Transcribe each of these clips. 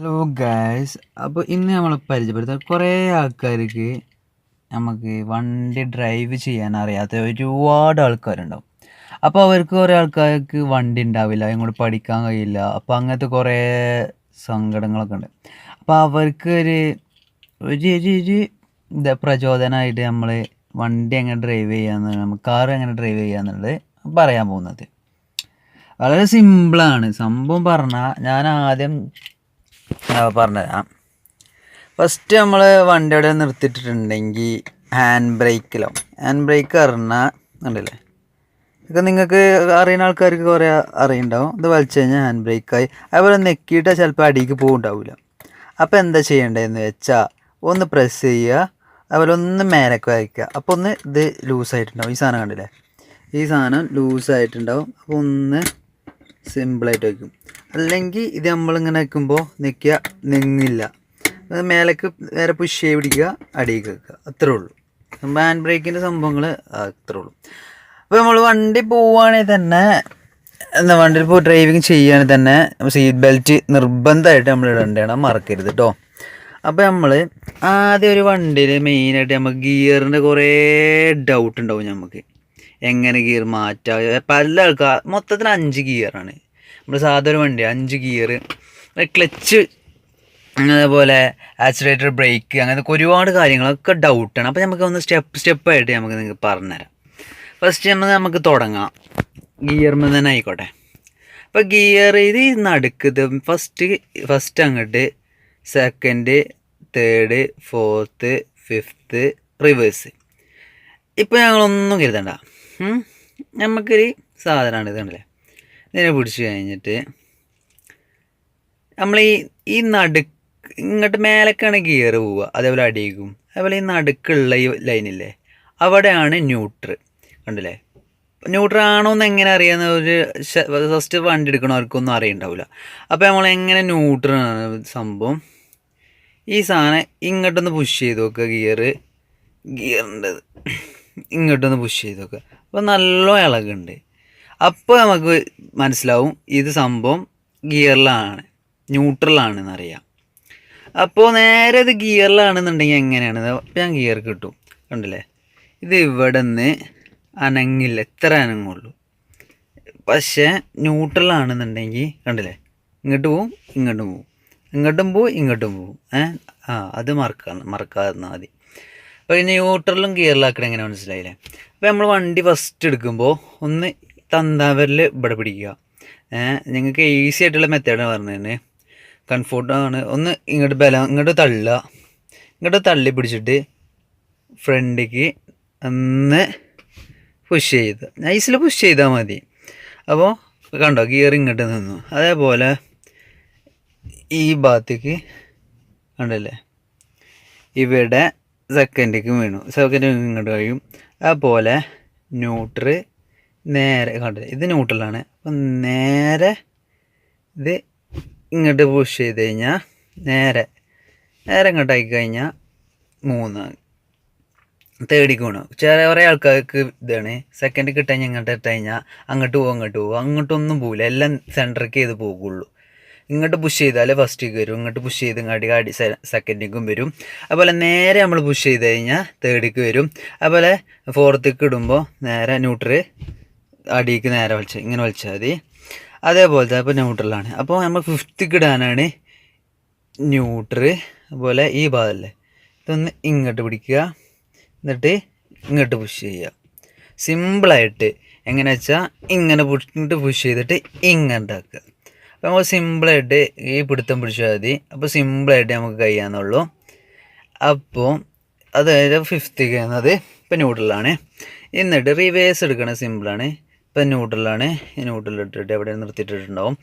Hello guys അപ്പോൾ ഇന്ന് നമ്മൾ പരിചയപ്പെടുത്താൻ കുറേ ആൾക്കാർക്ക് നമുക്ക് വണ്ടി ഡ്രൈവ് ചെയ്യാൻ അറിയാത്ത ഒരുപാട് ആൾക്കാരുണ്ടാവും. അപ്പോൾ അവർക്ക് കുറേ ആൾക്കാർക്ക് വണ്ടി ഉണ്ടാവില്ല ഇങ്ങോട്ട് പഠിക്കാൻ കഴിയില്ല. അപ്പോൾ അങ്ങനത്തെ കുറേ സങ്കടങ്ങളൊക്കെ ഉണ്ട്. അപ്പോൾ അവർക്ക് ഒരു ഒരു ഒരു പ്രചോദനമായിട്ട് നമ്മൾ വണ്ടി എങ്ങനെ ഡ്രൈവ് ചെയ്യാന്ന് നമുക്ക് കാർ എങ്ങനെ ഡ്രൈവ് ചെയ്യാന്നുള്ളത് പറയാൻ പോകുന്നത്. വളരെ സിമ്പിളാണ് സംഭവം പറഞ്ഞാൽ ഞാൻ ആദ്യം പറഞ്ഞുതരാം ഫസ്റ്റ് നമ്മൾ വണ്ടി അവിടെ നിർത്തിയിട്ടിട്ടുണ്ടെങ്കിൽ ഹാൻഡ് ബ്രേക്കിലോ ഹാൻഡ് ബ്രേക്ക് അറിഞ്ഞാൽ ഉണ്ടല്ലേ ഇതൊക്കെ നിങ്ങൾക്ക് അറിയുന്ന ആൾക്കാർക്ക് കുറേ അറിയുണ്ടാവും. ഇത് വലിച്ചു കഴിഞ്ഞാൽ ഹാൻഡ് ബ്രേക്കായി അതുപോലെ നെക്കിയിട്ട് ചിലപ്പോൾ അടിക്ക് പോകുന്നുണ്ടാവില്ല അപ്പോൾ എന്താ ചെയ്യേണ്ടതെന്ന് വെച്ചാൽ ഒന്ന് പ്രസ് ചെയ്യുക അതുപോലെ ഒന്ന് മേലേക്ക് വയ്ക്കുക അപ്പോൾ ഒന്ന് ഇത് ലൂസായിട്ടുണ്ടാവും ഈ സാധനം കണ്ടില്ലേ? ഈ സാധനം ലൂസായിട്ടുണ്ടാവും അപ്പോൾ ഒന്ന് സിമ്പിളായിട്ട് വയ്ക്കും. അല്ലെങ്കിൽ ഇത് നമ്മളിങ്ങനെ വെക്കുമ്പോൾ നിൽക്കുക നിങ്ങില്ല മേലേക്ക് നേരെ പുഷ് ചെയ്ത് പിടിക്കുക അടിയിൽ വെക്കുക അത്രേ ഉള്ളൂ. ഹാൻഡ് ബ്രേക്കിന്റെ സംഭവങ്ങൾ അത്രേ ഉള്ളൂ. അപ്പോൾ നമ്മൾ വണ്ടി പോവുകയാണെങ്കിൽ തന്നെ എന്താ വണ്ടിയിൽ പോയി ഡ്രൈവിങ് ചെയ്യുകയാണെങ്കിൽ തന്നെ സീറ്റ് ബെൽറ്റ് നിർബന്ധമായിട്ട് നമ്മൾ ഇടേണ്ടതാണ്. മറക്കരുത് കേട്ടോ അപ്പോൾ നമ്മൾ ആദ്യം ഒരു വണ്ടിയിൽ മെയിനായിട്ട് നമുക്ക് ഗിയറിന്റെ കുറേ ഡൗട്ട് ഉണ്ടാവും നമുക്ക് എങ്ങനെ ഗിയർ മാറ്റുക പല ആൾക്കാർ മൊത്തത്തിൽ അഞ്ച് ഗിയറാണ് നമ്മൾ സാധാരണ വണ്ടി അഞ്ച് ഗിയർ ക്ലച്ച് അതേപോലെ ആക്സിലേറ്റർ ബ്രേക്ക് അങ്ങനത്തെ ഒരുപാട് കാര്യങ്ങളൊക്കെ ഡൗട്ടാണ് അപ്പോൾ നമുക്ക് ഒന്ന് സ്റ്റെപ്പ് സ്റ്റെപ്പായിട്ട് നമുക്ക് നിങ്ങൾക്ക് പറഞ്ഞുതരാം. ഫസ്റ്റ് നമ്മൾ നമുക്ക് തുടങ്ങാം. ഗിയറിൽ തന്നെ ആയിക്കോട്ടെ. അപ്പോൾ ഗിയർ ഇത് നടുക്കത് ഫസ്റ്റ് ഫസ്റ്റ് അങ്ങോട്ട് second third fourth fifth reverse ഇപ്പോൾ ഞങ്ങളൊന്നും കരുതണ്ട. നമുക്കൊരു സാധനമാണ് ഇത് കണ്ടില്ലേ? ഇതിനെ പിടിച്ച് കഴിഞ്ഞിട്ട് നമ്മൾ ഈ ഈ നടുക്ക് ഇങ്ങോട്ട് മേലേക്കാണ് ഗിയർ പോവുക. അതേപോലെ അടിയിക്കും. അതേപോലെ ഈ നടുക്കുള്ള ഈ ലൈനില്ലേ? അവിടെയാണ് ന്യൂട്രൽ. കണ്ടില്ലേ? ന്യൂട്രൽ ആണോ എന്ന് എങ്ങനെ അറിയാന്ന് ഒരു ഫസ്റ്റ് വണ്ടി എടുക്കണവർക്കൊന്നും അറിയണ്ടാവില്ല അപ്പോൾ നമ്മൾ എങ്ങനെ ന്യൂട്രൽ ആണ് സംഭവം? ഈ സാധനം ഇങ്ങോട്ടൊന്ന് പുഷ് ചെയ്ത് നോക്കുക ഗിയർ ഗിയറിന്റെ ഇങ്ങോട്ടൊന്ന് പുഷ് ചെയ്ത് നോക്കുക അപ്പോൾ നല്ല ഇളകുണ്ട്. അപ്പോൾ നമുക്ക് മനസ്സിലാവും ഇത് സംഭവം ഗിയറിലാണ് ന്യൂട്രലാണെന്ന് അറിയാം അപ്പോൾ നേരെ ഇത് ഗിയറിലാണെന്നുണ്ടെങ്കിൽ എങ്ങനെയാണ്? അപ്പോൾ ഞാൻ ഗിയർ കിട്ടും. കണ്ടില്ലേ? ഇത് ഇവിടെ നിന്ന് അനങ്ങില്ല. എത്ര അനങ്ങുള്ളൂ. പക്ഷേ ന്യൂട്രലാണെന്നുണ്ടെങ്കിൽ കണ്ടില്ലേ? ഇങ്ങോട്ട് പോവും ഇങ്ങോട്ടും പോവും. ഇങ്ങോട്ടും പോവും ഇങ്ങോട്ടും പോവും. ഏ? ആ അത് മറക്കാ മറക്കാതിരുന്നാൽ മതി. അപ്പോൾ ഇനി ന്യൂട്രലും ഗിയറിലാക്കണം എങ്ങനെ മനസ്സിലായില്ലേ? അപ്പോൾ നമ്മൾ വണ്ടി ഫസ്റ്റ് എടുക്കുമ്പോൾ ഒന്ന് തന്താവരിൽ ഇവിടെ പിടിക്കുക. നിങ്ങൾക്ക് ഈസി ആയിട്ടുള്ള മെത്തേഡാണ് തന്നെ. കംഫോർട്ടാണ് ഒന്ന് ഇങ്ങോട്ട് ബലം ഇങ്ങോട്ട് തള്ളുക. ഇങ്ങോട്ട് തള്ളി പിടിച്ചിട്ട് ഫ്രണ്ടിക്ക് ഒന്ന് പുഷ് ചെയ്ത്. നൈസിൽ പുഷ് ചെയ്താൽ മതി. അപ്പോൾ കണ്ടോ ഗിയർ ഇങ്ങോട്ട് നിന്നു. അതേപോലെ ഈ ഭാഗത്തേക്ക് കണ്ടല്ലേ? ഇവിടെ സെക്കൻഡിക്ക് വീണു. സെക്കൻഡ് ഇങ്ങോട്ട് കഴിയും. അതുപോലെ ന്യൂട്രൽ നേരെ കണ്ടത് ഇത് ന്യൂട്രലാണ് അപ്പം നേരെ ഇത് ഇങ്ങോട്ട് പുഷ് ചെയ്ത് കഴിഞ്ഞാൽ നേരെ നേരെ ഇങ്ങോട്ടാക്കി കഴിഞ്ഞാൽ മൂന്നാണ് തേർഡിക്ക് ചില കുറേ ആൾക്കാർക്ക് ഇതാണ്. സെക്കൻഡ് കിട്ടാൻ ഇങ്ങോട്ട് ഇട്ട് കഴിഞ്ഞാൽ അങ്ങോട്ട് പോകും അങ്ങോട്ട് പോകും അങ്ങോട്ടൊന്നും പോകില്ല എല്ലാം സെന്ററിക്ക് ചെയ്ത് പോകുള്ളൂ. ഇങ്ങോട്ട് പുഷ് ചെയ്താലേ ഫസ്റ്റേക്ക് വരും. ഇങ്ങോട്ട് പുഷ് ചെയ്ത് ഇങ്ങോട്ട് അടി സെക്കൻഡിക്കും വരും. അതുപോലെ നേരെ നമ്മൾ പുഷ് ചെയ്ത് കഴിഞ്ഞാൽ തേർഡിക്ക് വരും. അതുപോലെ ഫോർത്തേക്ക് ഇടുമ്പോൾ നേരെ ന്യൂട്രൽ അടിക്ക് നേരെ വലിച്ച ഇങ്ങനെ വലിച്ചാൽ മതി. അതേപോലത്തെ അപ്പോൾ ന്യൂട്രലാണ് അപ്പോൾ നമ്മൾ ഫിഫ്ത്തിക്ക് ഇടാനാണ് ന്യൂട്രൽ അതുപോലെ ഈ ഭാഗമല്ലേ ഇതൊന്ന് ഇങ്ങോട്ട് പിടിക്കുക. എന്നിട്ട് ഇങ്ങോട്ട് പുഷ് ചെയ്യുക. സിമ്പിളായിട്ട് എങ്ങനെ വെച്ചാൽ ഇങ്ങനെ പിടിച്ചിട്ട് പുഷ് ചെയ്തിട്ട് ഇങ്ങനെ ഉണ്ടാക്കുക. അപ്പോൾ നമ്മൾ സിമ്പിളായിട്ട് ഈ പിടുത്തം പിടിച്ചാൽ മതി. അപ്പോൾ സിമ്പിളായിട്ട് നമുക്ക് കഴിയാന്നുള്ളൂ. അപ്പോൾ അതായത് ഫിഫ്ത്ത് എന്നത് ഇപ്പം ന്യൂട്രലാണ് എന്നിട്ട് റിവേഴ്സ് എടുക്കണ സിമ്പിളാണ് ഇപ്പം ന്യൂട്രലാണ് ഈ ന്യൂട്രൽ ഇട്ടിട്ട് എവിടെ നിർത്തിയിട്ടിട്ടുണ്ടാവും.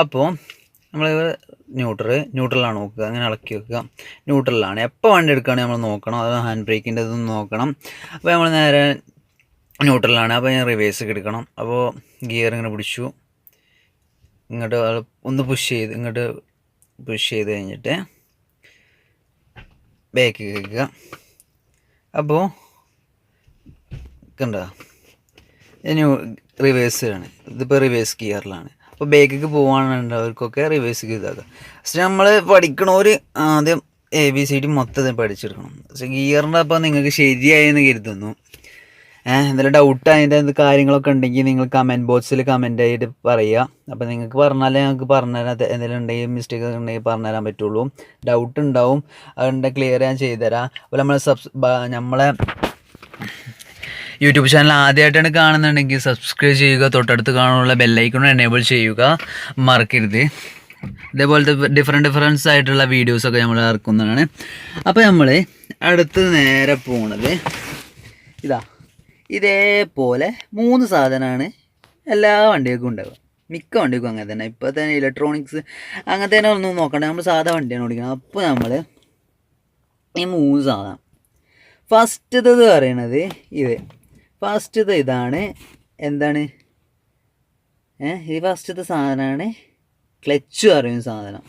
അപ്പോൾ നമ്മൾ ന്യൂട്രൽ ന്യൂട്രലാണ് നോക്കുക. അങ്ങനെ ഇളക്കി വെക്കുക. ന്യൂട്രലാണ് എപ്പോൾ വണ്ടി എടുക്കുകയാണെങ്കിൽ നമ്മൾ നോക്കണം. അത് ഹാൻഡ് ബ്രേക്കിന്റെ ഇതൊന്നും നോക്കണം. അപ്പോൾ നമ്മൾ നേരെ ന്യൂട്രലാണ് അപ്പോൾ ഞാൻ റിവേഴ്സ് എടുക്കണം. അപ്പോൾ ഗിയർ ഇങ്ങനെ പിടിച്ചു. ഇങ്ങോട്ട് ഒന്ന് പുഷ് ചെയ്ത് ഇങ്ങോട്ട് പുഷ് ചെയ്ത് കഴിഞ്ഞിട്ട് ബാക്ക് കേൾക്കുക അപ്പോൾ കണ്ടോ? ഇനി റിവേഴ്സ് ആണ് ഇതിപ്പോൾ റിവേഴ്സ് ഗിയറിലാണ് അപ്പോൾ ബേക്കിക്ക് പോകാനുള്ളവർക്കൊക്കെ റിവേഴ്സ് ഇതാക്കുക പക്ഷെ നമ്മൾ പഠിക്കണവർ ആദ്യം എ ബി സി ഡി മൊത്തത്തിൽ പഠിച്ചെടുക്കണം. പക്ഷേ ഗിയറിന്റെ അപ്പോൾ നിങ്ങൾക്ക് ശരിയായെന്ന് കരുതുന്നു. ഏഹ് എന്തെങ്കിലും ഡൗട്ട് അതിന്റെ എന്ത് കാര്യങ്ങളൊക്കെ ഉണ്ടെങ്കിൽ നിങ്ങൾ കമന്റ് ബോക്സിൽ കമന്റ് ആയിട്ട് പറയുക അപ്പോൾ നിങ്ങൾക്ക് പറഞ്ഞാലേ ഞങ്ങൾക്ക് പറഞ്ഞുതരാം അത് എന്തെങ്കിലും ഉണ്ടെങ്കിൽ മിസ്റ്റേക്ക് ഉണ്ടെങ്കിൽ പറഞ്ഞുതരാൻ പറ്റുള്ളൂ. ഡൗട്ട് ഉണ്ടാവും. അതുകൊണ്ട് ക്ലിയർ ഞാൻ ചെയ്തുതരാം അപ്പോൾ നമ്മൾ സബ്സ് നമ്മളെ യൂട്യൂബ് ചാനൽ ആദ്യമായിട്ടാണ് കാണുന്നുണ്ടെങ്കിൽ സബ്സ്ക്രൈബ് ചെയ്യുക തൊട്ടടുത്ത് കാണാനുള്ള ബെല്ലൈക്കൺ എനേബിൾ ചെയ്യുക. മറക്കരുത്. ഇതേപോലത്തെ ഡിഫറെന്റ് ഡിഫറൻസ് ആയിട്ടുള്ള വീഡിയോസൊക്കെ നമ്മൾ ഇറക്കുന്നതാണ്. അപ്പോൾ നമ്മൾ അടുത്ത് നേരെ പോണത് ഇതാ. ഇതേപോലെ മൂന്ന് സാധനമാണ് എല്ലാ വണ്ടികൾക്കും ഉണ്ടാവുക. മിക്ക വണ്ടിക്കും അങ്ങനെ തന്നെ. ഇപ്പോൾ തന്നെ ഇലക്ട്രോണിക്സ് അങ്ങനത്തെ തന്നെ ഒന്നും നോക്കണ്ട. നമ്മൾ സാധാ വണ്ടിയാണ് ഓടിക്കുന്നത് അപ്പോൾ നമ്മൾ ഈ മൂന്ന് സാധനം. ഫസ്റ്റത്തത് പറയണത് ഇത്. ഫസ്റ്റത്തെ ഇതാണ്. എന്താണ്? ഈ ഫസ്റ്റത്തെ സാധനമാണ് ക്ലച്ച് പറയുന്ന സാധനം.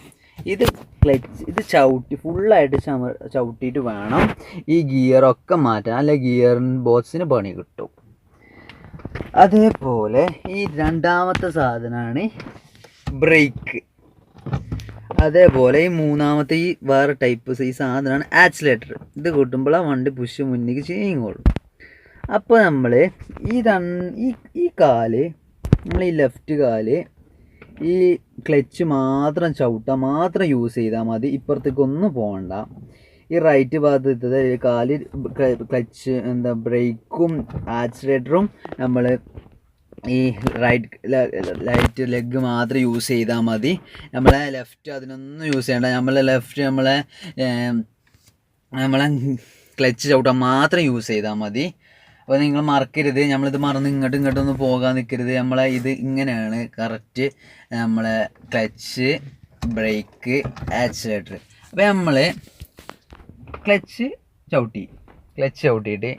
ഇത് ക്ലച്ച് ഇത് ചവിട്ടി ഫുള്ളായിട്ട് ചമ ചവിട്ടിയിട്ട് വേണം. ഈ ഗിയറൊക്കെ മാറ്റാൻ. അല്ലെ ഗിയർ ബോക്സിന് പണി കിട്ടും. അതേപോലെ ഈ രണ്ടാമത്തെ സാധനമാണ് ബ്രേക്ക് അതേപോലെ ഈ മൂന്നാമത്തെ ഈ വേറെ ടൈപ്പ് ഈ സാധനമാണ് ആക്സിലേറ്റർ ഇത് കൂട്ടുമ്പോൾ ആ വണ്ടി പുഷ് മുന്നിലേക്ക് ചെയ്യുകയുള്ളൂ അപ്പോൾ നമ്മൾ ഈ ഈ ഈ കാൽ നമ്മൾ ഈ ലെഫ്റ്റ് കാൽ ഈ ക്ലച്ച് മാത്രം ചവിട്ടാൻ മാത്രം യൂസ് ചെയ്താൽ മതി. ഇപ്പുറത്തേക്ക് ഒന്നും പോകണ്ട ഈ റൈറ്റ് ഭാഗത്ത് കാൽ ക്ലച്ച് എന്താ ബ്രേക്കും ആക്സിലേറ്ററും നമ്മൾ ഈ റൈറ്റ് ലൈറ്റ് ലെഗ് മാത്രം യൂസ് ചെയ്താൽ മതി. നമ്മളെ ലെഫ്റ്റ് അതിനൊന്നും യൂസ് ചെയ്യണ്ട. നമ്മളെ ലെഫ്റ്റ് നമ്മളെ നമ്മളെ ക്ലച്ച് ചവിട്ടാൻ മാത്രം യൂസ് ചെയ്താൽ മതി. അപ്പോൾ നിങ്ങൾ മറക്കരുത്. നമ്മളിത് മറന്ന് ഇങ്ങോട്ടും ഇങ്ങോട്ടും ഒന്ന് പോകാൻ നിൽക്കരുത് നമ്മളെ ഇത് ഇങ്ങനെയാണ്. കറക്റ്റ് നമ്മളെ ക്ലച്ച് ബ്രേക്ക് ആക്സിലേറ്റർ അപ്പോൾ നമ്മൾ ക്ലച്ച് ചവിട്ടി. ക്ലച്ച് ചവിട്ടിയിട്ട്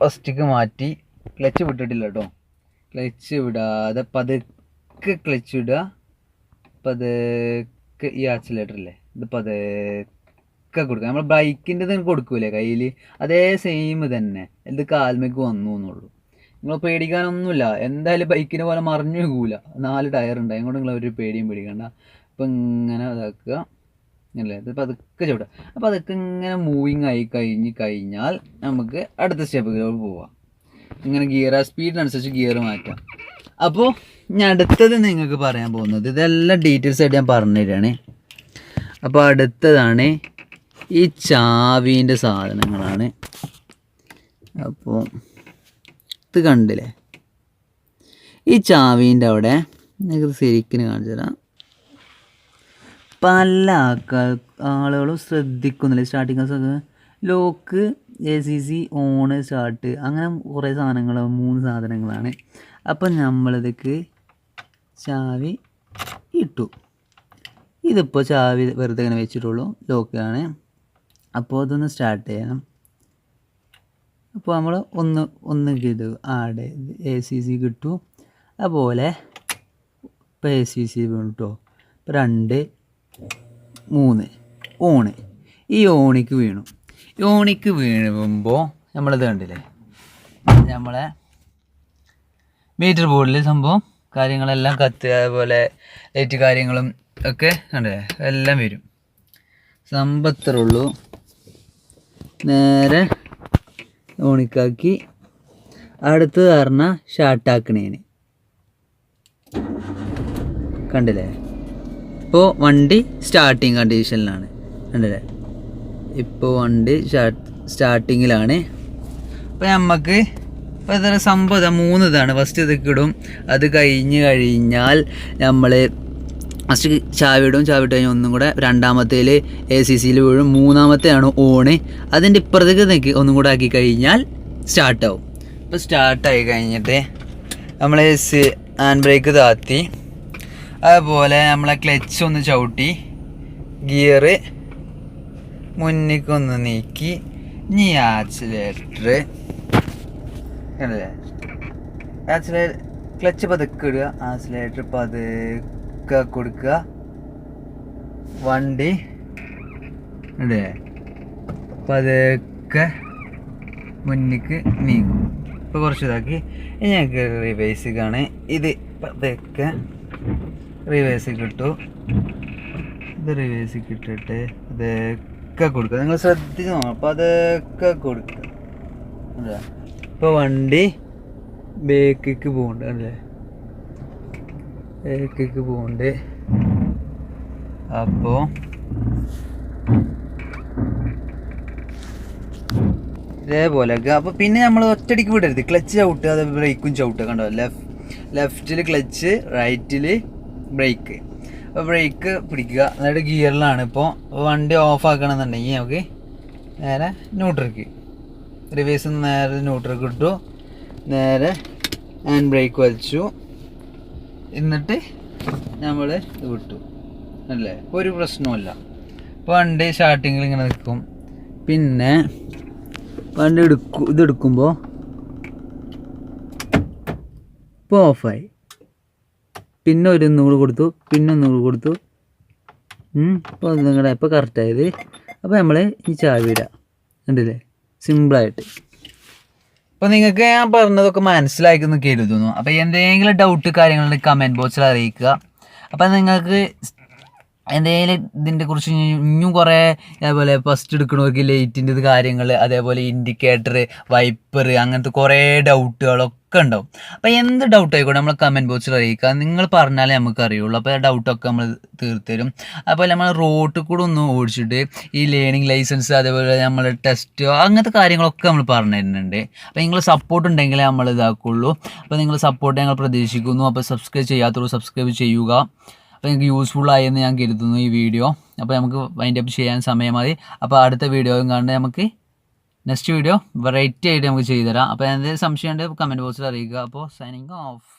ഫസ്റ്റിക്ക് മാറ്റി ക്ലച്ച് വിട്ടിട്ടില്ല കേട്ടോ ക്ലച്ച് വിടാതെ പതുക്കെ ക്ലച്ച് വിടുക. പതുക്കെ ഈ ആക്സിലേറ്റർ അല്ലേ ഇത് പതുക്കെ കൊടുക്കുക നമ്മൾ ബൈക്കിന്റെ തന്നെ കൊടുക്കൂലേ കയ്യിൽ അതേ സെയിം തന്നെ. എന്ത് കാൽമേക്ക് വന്നു എന്നുള്ളൂ. നിങ്ങൾ പേടിക്കാനൊന്നുമില്ല. എന്തായാലും ബൈക്കിനെ പോലെ മറിഞ്ഞു പോകൂല നാല് ടയർ ഉണ്ട്. അതുകൊണ്ട് നിങ്ങൾ ഒരു പേടിയും പേടിക്കണ്ട. അപ്പം ഇങ്ങനെ ഇതാക്കുക. അല്ലേ? ഇത് പതുക്കെ ചവിട്ടുക അപ്പോൾ അതൊക്കെ ഇങ്ങനെ മൂവിങ് ആയി കഴിഞ്ഞ് കഴിഞ്ഞാൽ നമുക്ക് അടുത്ത സ്റ്റെപ്പിലോട്ട് പോവാം. ഇങ്ങനെ ഗിയർ ആ സ്പീഡിനനുസരിച്ച് ഗിയർ മാറ്റാം. അപ്പോൾ ഞാൻ അടുത്തത് നിങ്ങൾക്ക് പറയാൻ പോകുന്നത്. ഇതെല്ലാം ഡീറ്റെയിൽസ് ആയിട്ട് ഞാൻ പറഞ്ഞു തരികയാണ് അപ്പോൾ അടുത്തതാണ് ഈ ചാവീന്റെ സാധനങ്ങളാണ്. അപ്പോൾ ഇത് കണ്ടില്ലേ? ഈ ചാവീന്റെ അവിടെ നിങ്ങൾക്ക് ശരിക്കും കാണിച്ചു തരാം. പല ആൾക്കാർ ആളുകളും ശ്രദ്ധിക്കുന്നില്ല? Starting lock A C C on start അങ്ങനെ കുറേ സാധനങ്ങൾ മൂന്ന് സാധനങ്ങളാണ്. അപ്പം നമ്മളിതൊക്കെ ചാവി ഇട്ടു. ഇതിപ്പോൾ ചാവി വെറുതെ ഇങ്ങനെ വെച്ചിട്ടുള്ളൂ. ലോക്കാണ് അപ്പോൾ അതൊന്ന് സ്റ്റാർട്ട് ചെയ്യണം. അപ്പോൾ നമ്മൾ ഒന്ന് ഒന്ന് ഇത് ആടെ എ സി സി കിട്ടും. അതുപോലെ ഇപ്പോൾ എ സി സി വീണു കേട്ടോ ഇപ്പോൾ രണ്ട് മൂന്ന് ഓണ് ഈ ഓണിക്ക് വീണു. ഓണിക്ക് വീഴുമ്പോൾ നമ്മളിത് കണ്ടില്ലേ? നമ്മളെ മീറ്റർ ബോർഡിൽ സംഭവം കാര്യങ്ങളെല്ലാം കത്ത് അതുപോലെ ലൈറ്റ് കാര്യങ്ങളും ഒക്കെ കണ്ടില്ലേ? എല്ലാം വരും. സംഭവത്രേ ഉള്ളൂ. നേരെ ഓണിക്കാക്കി അടുത്തത് പറഞ്ഞാൽ ഷാർട്ടാക്കണേന് കണ്ടില്ലേ? ഇപ്പോൾ വണ്ടി സ്റ്റാർട്ടിങ് കണ്ടീഷനിലാണ് കണ്ടില്ലേ? ഇപ്പോൾ വണ്ടി സ്റ്റാർട്ടിങ്ങിലാണ് അപ്പോൾ നമുക്ക് ഇപ്പോൾ ഇതൊരു സംഭവം മൂന്ന് ഇതാണ്. ഫസ്റ്റ് ഇതൊക്കെ ഇടും. അത് കഴിഞ്ഞ് കഴിഞ്ഞാൽ നമ്മൾ ഫസ്റ്റ് ചാവിടും ചാവിട്ട് ചാവി കഴിഞ്ഞാൽ ഒന്നും കൂടെ രണ്ടാമത്തേൽ എ സി സിയിൽ വീഴും. മൂന്നാമത്തെയാണ് ഓണ് അതിന്റെ ഇപ്പുറത്തേക്ക് നിൽക്കി ഒന്നും കൂടെ ആക്കി കഴിഞ്ഞാൽ സ്റ്റാർട്ടാവും. ഇപ്പോൾ സ്റ്റാർട്ടായി കഴിഞ്ഞിട്ട് നമ്മൾ ഹാൻഡ് ബ്രേക്ക് താത്തി. അതുപോലെ നമ്മളെ ക്ലച്ച് ഒന്ന് ചവിട്ടി. ഗിയർ മുന്നിക്കൊന്ന് നീക്കി. ഇനി ആക്സിലേറ്റർ അല്ലേ ആക്സിലേ ക്ലച്ച് പതുക്കെ ഇടുക. ആക്സിലേറ്റർ പതുക്കെ കൊടുക്കുക വണ്ടി. അല്ലേ പതുക്കെ മുന്നിക്ക് നീങ്ങും. ഇപ്പോൾ കുറച്ച് ഇതാക്കി. ഞങ്ങൾക്ക് റിവേഴ്സിക്കാണ് ഇത് പതുക്കെ റിവേഴ്സ് കിട്ടു. ഇത് റിവേഴ്സ് കിട്ടിട്ട് അതൊക്കെ കൊടുക്കുക. നിങ്ങൾ ശ്രദ്ധിക്കണം. നോക്കണം അതൊക്കെ കൊടുക്കുക. അല്ലേ ഇപ്പോൾ വണ്ടി ബേക്കിക്ക് പോകുന്നുണ്ട് അല്ലേ? ബേക്കിക്ക് പോകുന്നുണ്ട് അപ്പോൾ ഇതേപോലെ അപ്പോൾ പിന്നെ നമ്മൾ ഒറ്റടിക്ക് വിടരുത്. ക്ലച്ച് ചവിട്ടുക അത് ബ്രേക്കും ചവിട്ടുക കണ്ടോ? ലെഫ്റ്റ് ലെഫ്റ്റിൽ ക്ലച്ച് റൈറ്റിൽ ബ്രേക്ക്. അപ്പോൾ ബ്രേക്ക് പിടിക്കുക. എന്നിട്ട് ഗിയറിലാണ് ഇപ്പോൾ വണ്ടി ഓഫ് ആക്കണമെന്നുണ്ടെങ്കിൽ നമുക്ക് നേരെ ന്യൂട്രക്ക്. റിവേഴ്സ് നേരെ ന്യൂട്രക്ക് ഇട്ടു. നേരെ ഹാൻഡ് ബ്രേക്ക് വലിച്ചു. എന്നിട്ട് നമ്മൾ വിട്ടു. അല്ലേ? ഒരു പ്രശ്നവുമില്ല. പണ്ട് സ്റ്റാർട്ടിങ്ങിൽ ഇങ്ങനെ നിൽക്കും. പിന്നെ വണ്ടി എടുക്കും ഇതെടുക്കുമ്പോൾ ഇപ്പോൾ ഓഫായി പിന്നെ ഒരു നൂറ് കൊടുത്തു പിന്നെ നൂറ് കൊടുത്തു. ഇപ്പോൾ നിങ്ങളുടെ ഇപ്പോൾ കറക്റ്റായത് അപ്പോൾ നമ്മൾ ഈ ചാവിയിടാം കണ്ടില്ലേ? സിമ്പിളായിട്ട് അപ്പോൾ നിങ്ങൾക്ക് ഞാൻ പറഞ്ഞതൊക്കെ മനസ്സിലാക്കുന്നു കരുതുന്നു. അപ്പോൾ എന്തെങ്കിലും ഡൗട്ട് കാര്യങ്ങളുണ്ടെങ്കിൽ കമന്റ് ബോക്സിൽ അറിയിക്കുക. അപ്പോൾ നിങ്ങൾക്ക് എന്തെങ്കിലും ഇതിന്റെ കുറിച്ച് ഇനിയും കുറേ അതേപോലെ ഫസ്റ്റ് എടുക്കണവർക്ക് ലൈറ്റിന്റെ കാര്യങ്ങൾ അതേപോലെ ഇൻഡിക്കേറ്റർ വൈപ്പർ അങ്ങനത്തെ കുറേ ഡൗട്ടുകളൊക്കെ ഉണ്ടാവും. അപ്പോൾ എന്ത് ഡൗട്ട് ആയിക്കോട്ടെ നമ്മൾ കമന്റ് ബോക്സിൽ അറിയിക്കുക. നിങ്ങൾ പറഞ്ഞാലേ നമുക്ക് അറിയുള്ളൂ. അപ്പോൾ ആ ഡൗട്ടൊക്കെ നമ്മൾ തീർത്തരും. അതുപോലെ നമ്മൾ റോട്ടിൽ കൂടെ ഒന്ന് ഓടിച്ചിട്ട് ഈ ലേണിംഗ് ലൈസൻസ് അതേപോലെ നമ്മൾ ടെസ്റ്റ് അങ്ങനത്തെ കാര്യങ്ങളൊക്കെ നമ്മൾ പറഞ്ഞു തരുന്നുണ്ട്. അപ്പോൾ നിങ്ങൾ സപ്പോർട്ട് ഉണ്ടെങ്കിലേ നമ്മൾ ഇതാക്കുള്ളൂ. അപ്പോൾ നിങ്ങൾ സപ്പോർട്ട് ഞങ്ങൾ പ്രതീക്ഷിക്കുന്നു. അപ്പോൾ സബ്സ്ക്രൈബ് ചെയ്യാത്തവർ സബ്സ്ക്രൈബ് ചെയ്യുക. അപ്പോൾ നിങ്ങൾക്ക് യൂസ്ഫുൾ ആയെന്ന് ഞാൻ കരുതുന്നു ഈ വീഡിയോ അപ്പോൾ നമുക്ക് വൈൻഡ് അപ്പ് ചെയ്യാൻ സമയമായി അപ്പോൾ അടുത്ത വീഡിയോയും കണ്ട് നമുക്ക് നെക്സ്റ്റ് വീഡിയോ വെറൈറ്റി ആയിട്ട് നമുക്ക് ചെയ്തുതരാം. അപ്പോൾ എന്തെങ്കിലും സംശയം ഉണ്ടെങ്കിൽ കമന്റ് ബോക്സിൽ അറിയിക്കുക. അപ്പോൾ സൈനിങ് ഓഫ്